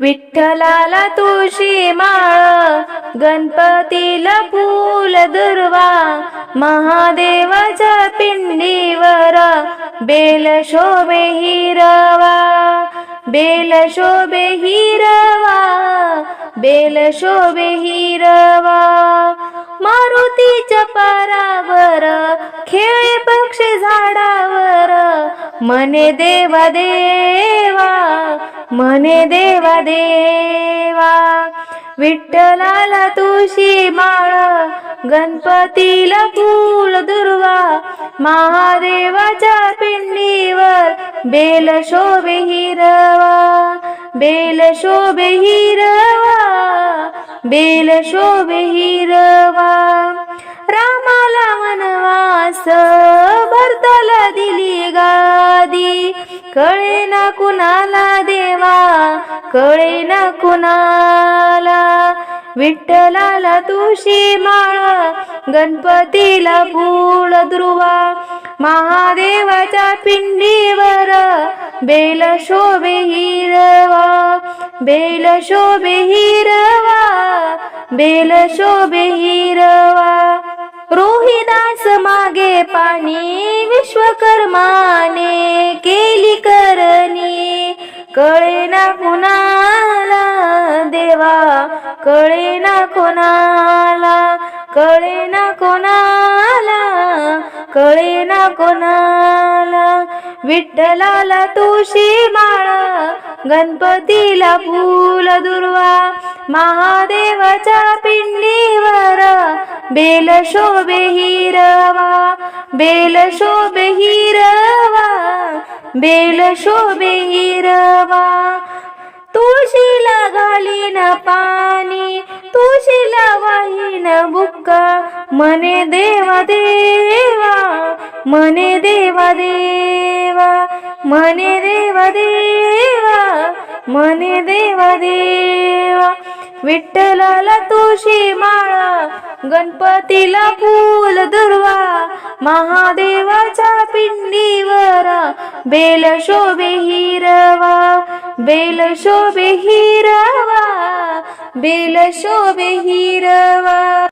विठ्ठलाला तुळशी माळ गणपतीला फूल दुर्वा महादेवाच्या पिंडीवर बेल शोभे हिरवा बेल शोभे हिरवा बेल शोभे हिरवा. मारुतीच्या पारावर खेळे पक्षी झाडावर मने देवा देवा मने देवा देवा विठ्ठलाला तुळशी माळ गणपतीला फूल दुर्वा महादेवाच्या पिंडीवर बेल शोभे हिरवा बेल शोभे हिरवा बेल शोभे हिरवा. रामाला वनवास भरताला दिली गादी कळे ना कुणाला कळे न कुणाला? विठ्ठलाला तुळशी माळा गणपतीला फूल ध्रुवा महादेवाच्या पिंडीवर बेल शोभे हिरवा बेल शोभे हिरवा बेल शोभे हिरवा. रोहिदास मागे पाणी विश्वकर्माने केली कर कळे ना कुणाला देवा कळे ना कोणाला कळे ना कोणाला कळे ना कोणाला. विठ्ठलाला तुळशी माळा गणपतीला फूल दुर्वा महादेवाच्या पिंडीवर बेल शोभे हिरवा बेल शोभे हिरवा बेल शोभे हिरवा तुळशीला घालीन पाणी तुळशीला वाहीन बुक्का. मने देवा देवा मने देवा देवा मने देवा देवा मने देवा देवा. विठ्ठलाला तुळशी माळा गणपतीला फूल दुर्वा महादेवाच्या पिंडीवर बेल शोभे हिरवा बेल शोभे हिरवा बेल शोभे हिरवा.